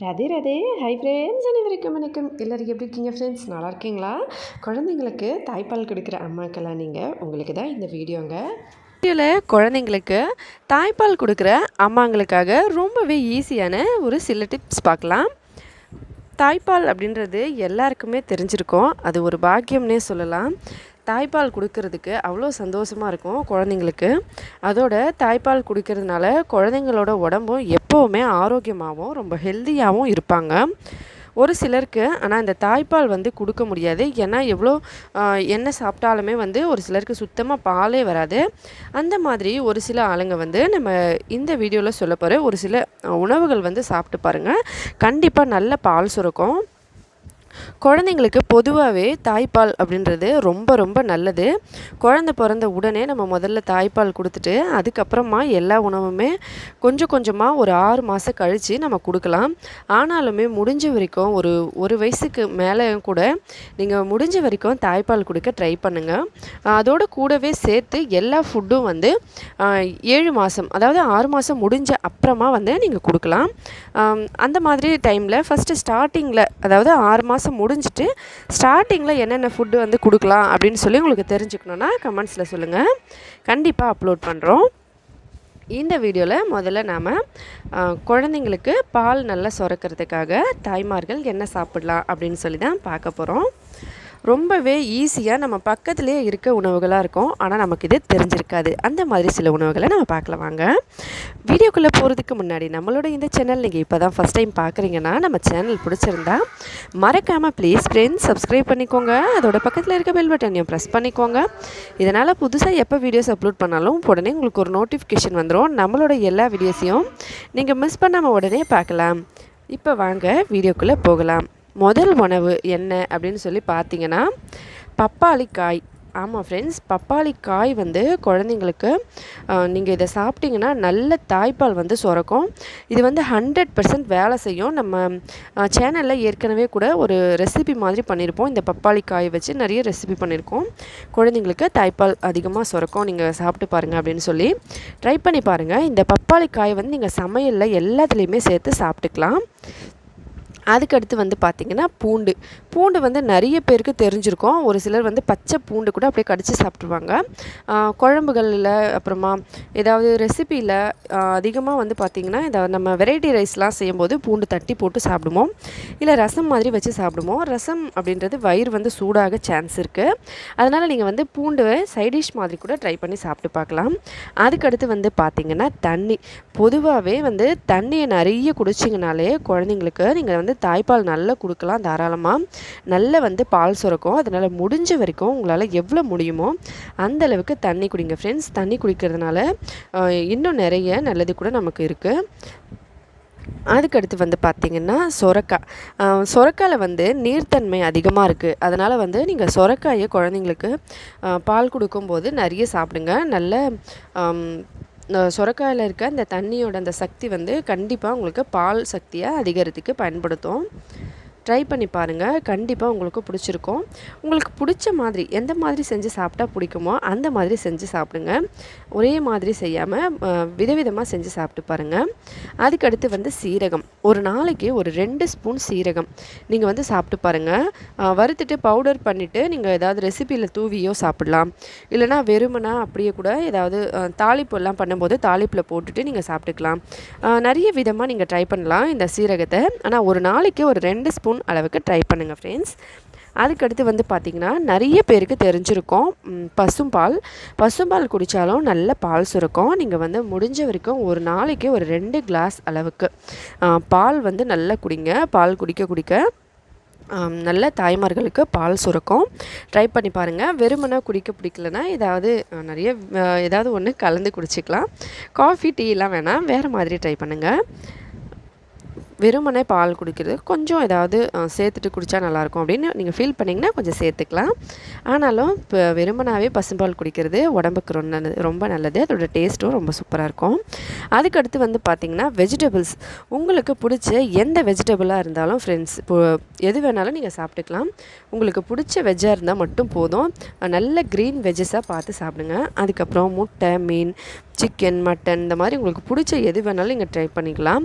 ரதே ரதே. Hi friends அனைவருக்கும் வணக்கம். எல்லோரும் எப்படி இருக்கீங்க ஃப்ரெண்ட்ஸ் நல்லா இருக்கீங்களா? குழந்தைங்களுக்கு தாய்ப்பால் கொடுக்குற அம்மாக்கெல்லாம் நீங்கள் உங்களுக்கு தான் இந்த வீடியோங்க. வீடியோவில் குழந்தைங்களுக்கு தாய்ப்பால் கொடுக்குற அம்மாங்களுக்காக ரொம்பவே ஈஸியான ஒரு சில டிப்ஸ் பார்க்கலாம். தாய்ப்பால் அப்படின்றது எல்லாருக்குமே தெரிஞ்சிருக்கும். அது ஒரு பாக்கியம்னே சொல்லலாம். தாய்ப்பால் கொடுக்கறதுக்கு அவ்வளோ சந்தோஷமாக இருக்கும் குழந்தைங்களுக்கு. அதோட தாய்ப்பால் குடிக்கிறதுனால குழந்தைங்களோட உடம்பும் எப்போவுமே ஆரோக்கியமாகவும் ரொம்ப ஹெல்த்தியாகவும் இருப்பாங்க. ஒரு சிலருக்கு ஆனால் இந்த தாய்ப்பால் வந்து கொடுக்க முடியாது. ஏன்னா எவ்வளோ என்ன சாப்பிட்டாலுமே வந்து ஒரு சிலருக்கு சுத்தமாக பாலே வராது. அந்த மாதிரி ஒரு சில ஆளுங்க வந்து நம்ம இந்த வீடியோவில் சொல்ல போகிற ஒரு சில உணவுகள் வந்து சாப்பிட்டு பாருங்கள் கண்டிப்பாக நல்ல பால் சுரக்கும். குழந்தைங்களுக்கு பொதுவாகவே தாய்ப்பால் அப்படின்றது ரொம்ப ரொம்ப நல்லது. குழந்த பிறந்த உடனே நம்ம முதல்ல தாய்ப்பால் கொடுத்துட்டு அதுக்கப்புறமா எல்லா உணவுமே கொஞ்சம் கொஞ்சமாக ஒரு ஆறு மாதம் கழித்து நம்ம கொடுக்கலாம். ஆனாலுமே முடிஞ்ச வரைக்கும் ஒரு ஒரு வயசுக்கு மேலே கூட நீங்கள் முடிஞ்ச வரைக்கும் தாய்ப்பால் கொடுக்க ட்ரை பண்ணுங்கள் அதோடு கூடவே சேர்த்து எல்லா ஃபுட்டும் வந்து ஏழு மாதம் அதாவது ஆறு மாதம் முடிஞ்ச அப்புறமா வந்து நீங்கள் கொடுக்கலாம். அந்த மாதிரி டைமில் ஃபஸ்ட்டு ஸ்டார்டிங்கில் அதாவது ஆறு மாதம் முடிஞ்சிட்டு ஸ்டார்டிங்கில் என்னென்ன ஃபுட்டு வந்து கொடுக்கலாம் அப்படின்னு சொல்லி உங்களுக்கு தெரிஞ்சுக்கணுன்னா கமெண்ட்ஸில் சொல்லுங்கள் கண்டிப்பாக அப்லோட் பண்ணுறோம் இந்த வீடியோவில் முதல்ல நாம் குழந்தைங்களுக்கு பால் நல்லா சுரக்கிறதுக்காக தாய்மார்கள் என்ன சாப்பிடலாம் அப்படின்னு சொல்லி தான் பார்க்க போகிறோம் ரொம்பவே ஈஸியாக நம்ம பக்கத்துலேயே இருக்க உணவுகளாக இருக்கும். ஆனால் நமக்கு இது தெரிஞ்சிருக்காது. அந்த மாதிரி சில உணவுகளை நம்ம பார்க்கலாம் வாங்க. வீடியோக்குள்ளே போகிறதுக்கு முன்னாடி நம்மளோட இந்த சேனல் நீங்கள் இப்போ தான் ஃபஸ்ட் டைம் பார்க்குறீங்கன்னா நம்ம சேனல் பிடிச்சிருந்தா மறக்காமல் ப்ளீஸ் ஃப்ரெண்ட்ஸ் சப்ஸ்கிரைப் பண்ணிக்கோங்க. அதோட பக்கத்தில் இருக்க பெல் பட்டனையும் ப்ரெஸ் பண்ணிக்கோங்க. இதனால் புதுசாக எப்போ வீடியோஸ் அப்லோட் பண்ணாலும் உடனே உங்களுக்கு ஒரு நோட்டிஃபிகேஷன் வந்துடும் நம்மளோட எல்லா வீடியோஸையும் நீங்கள் மிஸ் பண்ணாமல் உடனே பார்க்கலாம். இப்போ வாங்க வீடியோக்குள்ளே போகலாம். முதல் உணவு என்ன அப்படின்னு சொல்லி பார்த்தீங்கன்னா பப்பாளி காய் ஆமாம் ஃப்ரெண்ட்ஸ் பப்பாளி காய் வந்து குழந்தைங்களுக்கு நீங்கள் இதை சாப்பிட்டிங்கன்னா நல்ல தாய்ப்பால் வந்து சுரக்கும். இது வந்து ஹண்ட்ரட் பர்சன்ட் வேலை செய்யும். நம்ம சேனலில் ஏற்கனவே கூட ஒரு ரெசிபி மாதிரி பண்ணியிருப்போம் இந்த பப்பாளி காய் வச்சு நிறைய ரெசிபி பண்ணியிருக்கோம் குழந்தைங்களுக்கு தாய்ப்பால் அதிகமாக சுரக்கும். நீங்கள் சாப்பிட்டு பாருங்கள் அப்படின்னு சொல்லி ட்ரை பண்ணி பாருங்கள் இந்த பப்பாளி காய் வந்து நீங்கள் சமையலில் எல்லாத்துலேயுமே சேர்த்து சாப்பிட்டுக்கலாம். அதுக்கடுத்து வந்து பார்த்திங்கன்னா பூண்டு. பூண்டு வந்து நிறைய பேருக்கு தெரிஞ்சிருக்கும். ஒரு சிலர் வந்து பச்சை பூண்டு கூட அப்படியே கடித்து சாப்பிட்ருவாங்க குழம்புகளில் அப்புறமா ஏதாவது ரெசிப்பியில் அதிகமாக வந்து பார்த்திங்கன்னா இதை நம்ம வெரைட்டி ரைஸ்லாம் செய்யும்போது பூண்டு தட்டி போட்டு சாப்பிடுவோம். இல்லை ரசம் மாதிரி வச்சு சாப்பிடுவோம். ரசம் அப்படின்றது வயிறு வந்து சூடாக சான்ஸ் இருக்குது அதனால் நீங்கள் வந்து பூண்டு சைடிஷ் மாதிரி கூட ட்ரை பண்ணி சாப்பிட்டு பார்க்கலாம் அதுக்கடுத்து வந்து பார்த்திங்கன்னா தண்ணி. பொதுவாகவே வந்து தண்ணியை நிறைய குடிச்சிங்கனாலே குழந்தைங்களுக்கு நீங்கள் வந்து தாய்ப்பால் நல்லா கொடுக்கலாம் தாராளமாக நல்ல வந்து பால் சுரக்கும். அதனால் முடிஞ்ச வரைக்கும் உங்களால் எவ்வளோ முடியுமோ அந்த அளவுக்கு தண்ணி குடிங்க ஃப்ரெண்ட்ஸ் தண்ணி குடிக்கிறதுனால இன்னும் நிறைய நல்லது கூட நமக்கு இருக்குது அதுக்கடுத்து வந்து பார்த்திங்கன்னா சொரக்காய். சொரக்காயில் வந்து நீர்த்தன்மை அதிகமாக இருக்குது அதனால் வந்து நீங்கள் சொரக்காயை குழந்தைங்களுக்கு பால் கொடுக்கும்போது நிறைய சாப்பிடுங்க. நல்ல சுரக்காயில் இருக்க அந்த தண்ணியோட அந்த சக்தி வந்து கண்டிப்பாக உங்களுக்கு பால் சக்தியை அதிகரித்துக்கு பயன்படுத்தும். ட்ரை பண்ணி பாருங்கள் கண்டிப்பாக உங்களுக்கு பிடிச்சிருக்கும். உங்களுக்கு பிடிச்ச மாதிரி எந்த மாதிரி செஞ்சு சாப்பிட்டா பிடிக்குமோ அந்த மாதிரி செஞ்சு சாப்பிடுங்க. ஒரே மாதிரி செய்யாமல் விதவிதமாக செஞ்சு சாப்பிட்டு பாருங்கள் அதுக்கடுத்து வந்து சீரகம். ஒரு நாளைக்கு ஒரு ரெண்டு ஸ்பூன் சீரகம் நீங்கள் வந்து சாப்பிட்டு பாருங்கள் வறுத்துட்டு பவுடர் பண்ணிவிட்டு நீங்கள் ஏதாவது ரெசிப்பியில் தூவியோ சாப்பிடலாம். இல்லைனா வெறுமனா அப்படியே கூட ஏதாவது தாளிப்பு எல்லாம் பண்ணும்போது தாளிப்பில் போட்டுட்டு நீங்கள் சாப்பிட்டுக்கலாம். நிறைய விதமாக நீங்கள் ட்ரை பண்ணலாம் இந்த சீரகத்தை. ஆனால் ஒரு நாளைக்கு ஒரு ரெண்டு ஸ்பூன் ஸ்பூன் அளவுக்கு ட்ரை பண்ணுங்கள் ஃப்ரெண்ட்ஸ் அதுக்கடுத்து வந்து பார்த்திங்கன்னா நிறைய பேருக்கு தெரிஞ்சிருக்கும். பசும்பால் பசும்பால் குடித்தாலும் நல்ல பால் சுரக்கும். நீங்கள் வந்து முடிஞ்ச வரைக்கும் ஒரு நாளைக்கு ஒரு ரெண்டு கிளாஸ் அளவுக்கு பால் வந்து நல்லா குடிங்க. பால் குடிக்க குடிக்க நல்ல தாய்மார்களுக்கு பால் சுரக்கும். ட்ரை பண்ணி பாருங்கள் வெறுமனாக குடிக்க பிடிக்கலனா ஏதாவது நிறைய ஏதாவது ஒன்று கலந்து குடிச்சிக்கலாம். காஃபி டீலாம் வேணாம். வேறு மாதிரி ட்ரை பண்ணுங்கள் வெறுமனே பால் குடிக்கிறது. கொஞ்சம் ஏதாவது சேர்த்துட்டு குடித்தா நல்லாயிருக்கும் அப்படின்னு நீங்கள் ஃபீல் பண்ணிங்கன்னா கொஞ்சம் சேர்த்துக்கலாம். ஆனாலும் இப்போ வெறுமனாவே பசும்பால் குடிக்கிறது உடம்புக்கு ரொம்ப நல்லது ரொம்ப நல்லது. அதோடய டேஸ்ட்டும் ரொம்ப சூப்பராக இருக்கும். அதுக்கடுத்து வந்து பார்த்திங்கன்னா வெஜிடபிள்ஸ் உங்களுக்கு பிடிச்ச எந்த வெஜிடபிளாக இருந்தாலும் ஃப்ரெண்ட்ஸ் இப்போ எது வேணாலும் நீங்கள் சாப்பிட்டுக்கலாம். உங்களுக்கு பிடிச்ச வெஜ்ஜாக இருந்தால் மட்டும் போதும். நல்ல க்ரீன் வெஜ்ஜஸாக பார்த்து சாப்பிடுங்க. அதுக்கப்புறம் முட்டை மீன் சிக்கன் மட்டன் இந்த மாதிரி உங்களுக்கு பிடிச்ச எது வேணாலும் நீங்கள் ட்ரை பண்ணிக்கலாம்.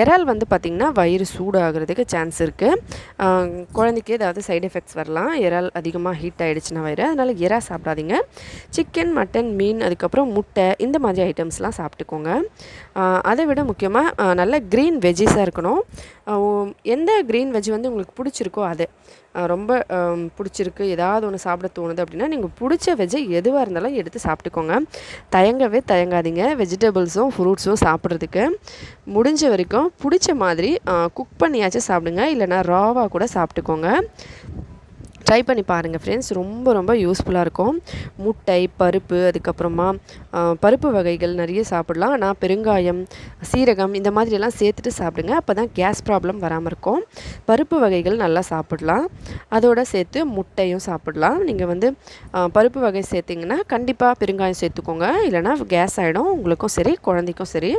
இறால் வந்து பார்த்திங்கன்னா வயிறு சூடாகிறதுக்கு சான்ஸ் இருக்குது குழந்தைக்கு ஏதாவது சைடு எஃபெக்ட்ஸ் வரலாம். இறால் அதிகமாக ஹீட் ஆகிடுச்சுன்னா வயிறு. அதனால் இறா சாப்பிடாதீங்க. சிக்கன் மட்டன் மீன் அதுக்கப்புறம் முட்டை இந்த மாதிரி ஐட்டம்ஸ்லாம் சாப்பிட்டுக்கோங்க. அதை விட முக்கியமாக நல்ல க்ரீன் வெஜ்ஜஸாக இருக்கணும். எந்த க்ரீன் வெஜ் வந்து உங்களுக்கு பிடிச்சிருக்கோ அது. ரொம்ப பிடிச்சிருக்கு ஏதாவது ஒன்று சாப்பிட தோணுது அப்படின்னா நீங்கள் பிடிச்ச வெஜ்ஜை எதுவாக இருந்தாலும் எடுத்து சாப்பிட்டுக்கோங்க. தயங்கவே தயங்காதீங்க. வெஜிடபிள்ஸும் ஃப்ரூட்ஸும் சாப்பிட்றதுக்கு முடிஞ்ச வரைக்கும் பிடிச்ச மாதிரி குக் பண்ணியாச்சும் சாப்பிடுங்க. இல்லைன்னா ராவாக கூட சாப்பிட்டுக்கோங்க. ட்ரை பண்ணி பாருங்கள் ஃப்ரெண்ட்ஸ் ரொம்ப ரொம்ப யூஸ்ஃபுல்லாக இருக்கும். முட்டை பருப்பு அதுக்கப்புறமா பருப்பு வகைகள் நிறைய சாப்பிடலாம். ஆனால் பெருங்காயம் சீரகம் இந்த மாதிரியெல்லாம் சேர்த்துட்டு சாப்பிடுங்க. அப்போ தான் கேஸ் ப்ராப்ளம் வராமல் இருக்கும். பருப்பு வகைகள் நல்லா சாப்பிடலாம். அதோட சேர்த்து முட்டையும் சாப்பிடலாம். நீங்கள் வந்து பருப்பு வகை சேர்த்திங்கன்னா கண்டிப்பாக பெருங்காயம் சேர்த்துக்கோங்க. இல்லைனா கேஸ் ஆகிடும் உங்களுக்கும் சரி குழந்தைக்கும் சரி.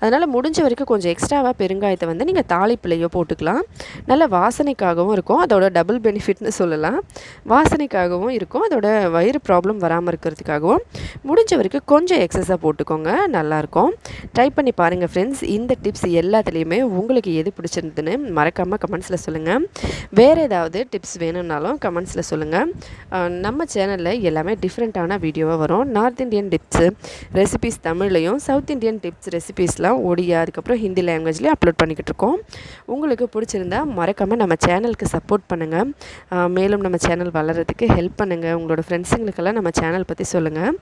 அதனால் முடிஞ்ச வரைக்கும் கொஞ்சம் எக்ஸ்ட்ராவாக பெருங்காயத்தை வந்து நீங்கள் தாளிப்பிலையோ போட்டுக்கலாம். நல்ல வாசனைக்காகவும் இருக்கும். அதோட டபுள் பெனிஃபிட்னு சொல்லலாம். வாசனைக்காகவும் இருக்கும். அதோட வயிறு ப்ராப்ளம் வராமல் இருக்கிறதுக்காகவும். முடிஞ்ச வரைக்கும் கொஞ்சம் எக்ஸஸாக போட்டுக்கோங்க நல்லாயிருக்கும். ட்ரை பண்ணி பாருங்கள் ஃப்ரெண்ட்ஸ் இந்த டிப்ஸ் எல்லாத்துலேயுமே உங்களுக்கு எது பிடிச்சிருந்துன்னு மறக்காமல் கமெண்ட்ஸில் சொல்லுங்கள் வேறு ஏதாவது டிப்ஸ் வேணும்னாலும் கமெண்ட்ஸில் சொல்லுங்கள் நம்ம சேனலில் எல்லாமே டிஃப்ரெண்ட்டான வீடியோவாக வரும். நார்த் இந்தியன் டிப்ஸு ரெசிபிஸ் தமிழ்லையும் சவுத் இந்தியன் டிப்ஸ் ரெசிபிஸ்லாம் ஒடியா அதுக்கப்புறம் ஹிந்தி லாங்குவேஜ்லேயும் அப்லோட் பண்ணிக்கிட்டு இருக்கோம் உங்களுக்கு பிடிச்சிருந்தா மறக்காமல் நம்ம சேனலுக்கு சப்போர்ட் பண்ணுங்கள் மேலும் நம்ம சேனல் வளர்கிறதுக்கு ஹெல்ப் பண்ணுங்கள் உங்களோட ஃப்ரெண்ட்ஸுங்களுக்கெல்லாம் நம்ம சேனல் பற்றி சொல்லுங்கள்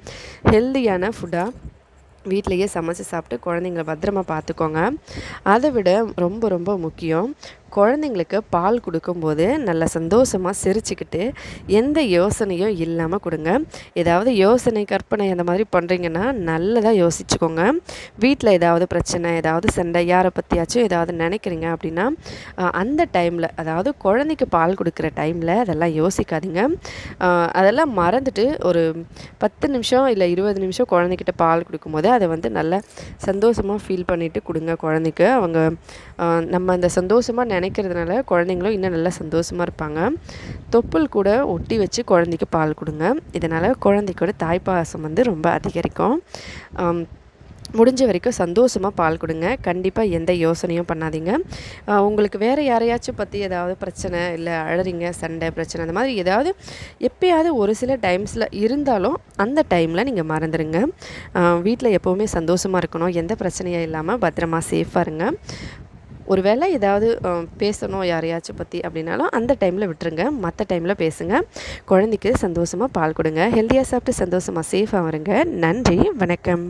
ஹெல்தியான ஃபுட்டாக வீட்டிலையே சமைச்சு சாப்பிட்டு குழந்தைங்கள பத்திரமா பார்த்துக்கோங்க. அதை விட ரொம்ப ரொம்ப முக்கியம் குழந்தைங்களுக்கு பால் கொடுக்கும்போது நல்ல சந்தோஷமாக சிரிச்சுக்கிட்டு எந்த யோசனையும் இல்லாமல் கொடுங்க. ஏதாவது யோசனை கற்பனை அந்த மாதிரி பண்ணுறீங்கன்னா நல்லதாக யோசிச்சுக்கோங்க. வீட்டில் ஏதாவது பிரச்சனை ஏதாவது சண்டை யாரை பற்றியாச்சும் ஏதாவது நினைக்கிறீங்க அப்படின்னா அந்த டைமில் அதாவது குழந்தைக்கு பால் கொடுக்குற டைமில் அதெல்லாம் யோசிக்காதீங்க. அதெல்லாம் மறந்துட்டு ஒரு பத்து நிமிஷம் இல்லை இருபது நிமிஷம் குழந்தைக்கிட்ட பால் கொடுக்கும்போது அதை வந்து நல்லா சந்தோஷமாக ஃபீல் பண்ணிவிட்டு கொடுங்க குழந்தைக்கு. அவங்க நம்ம அந்த சந்தோஷமாக நினைக்கிறதுனால குழந்தைங்களும் இன்னும் நல்லா சந்தோஷமாக இருப்பாங்க. தொப்புள் கூட ஒட்டி வச்சு குழந்தைக்கு பால் கொடுங்க. இதனால் குழந்தைக்கோட தாய்ப்பாசம் வந்து ரொம்ப அதிகரிக்கும். முடிஞ்ச வரைக்கும் சந்தோஷமாக பால் கொடுங்க. கண்டிப்பாக எந்த யோசனையும் பண்ணாதீங்க. உங்களுக்கு வேறு யாரையாச்சும் பற்றி ஏதாவது பிரச்சனை இல்லை அழறிங்க சண்டை பிரச்சனை அந்த மாதிரி ஏதாவது எப்பயாவது ஒரு சில டைம்ஸில் இருந்தாலும் அந்த டைமில் நீங்கள் மறந்துடுங்க வீட்டில் எப்போவுமே சந்தோஷமாக இருக்கணும். எந்த பிரச்சனையும் இல்லாமல் பத்திரமா சேஃபாக இருங்க. ஒரு வேளை ஏதாவது பேசணும் யாரையாச்சும் பற்றி அப்படின்னாலும் அந்த டைமில் விட்டுருங்க. மற்ற டைமில் பேசுங்க. குழந்தைக்கு சந்தோஷமாக பால் கொடுங்க. ஹெல்த்தியாக சாப்பிட்டு சந்தோஷமாக சேஃபாக வருங்க. நன்றி வணக்கம்.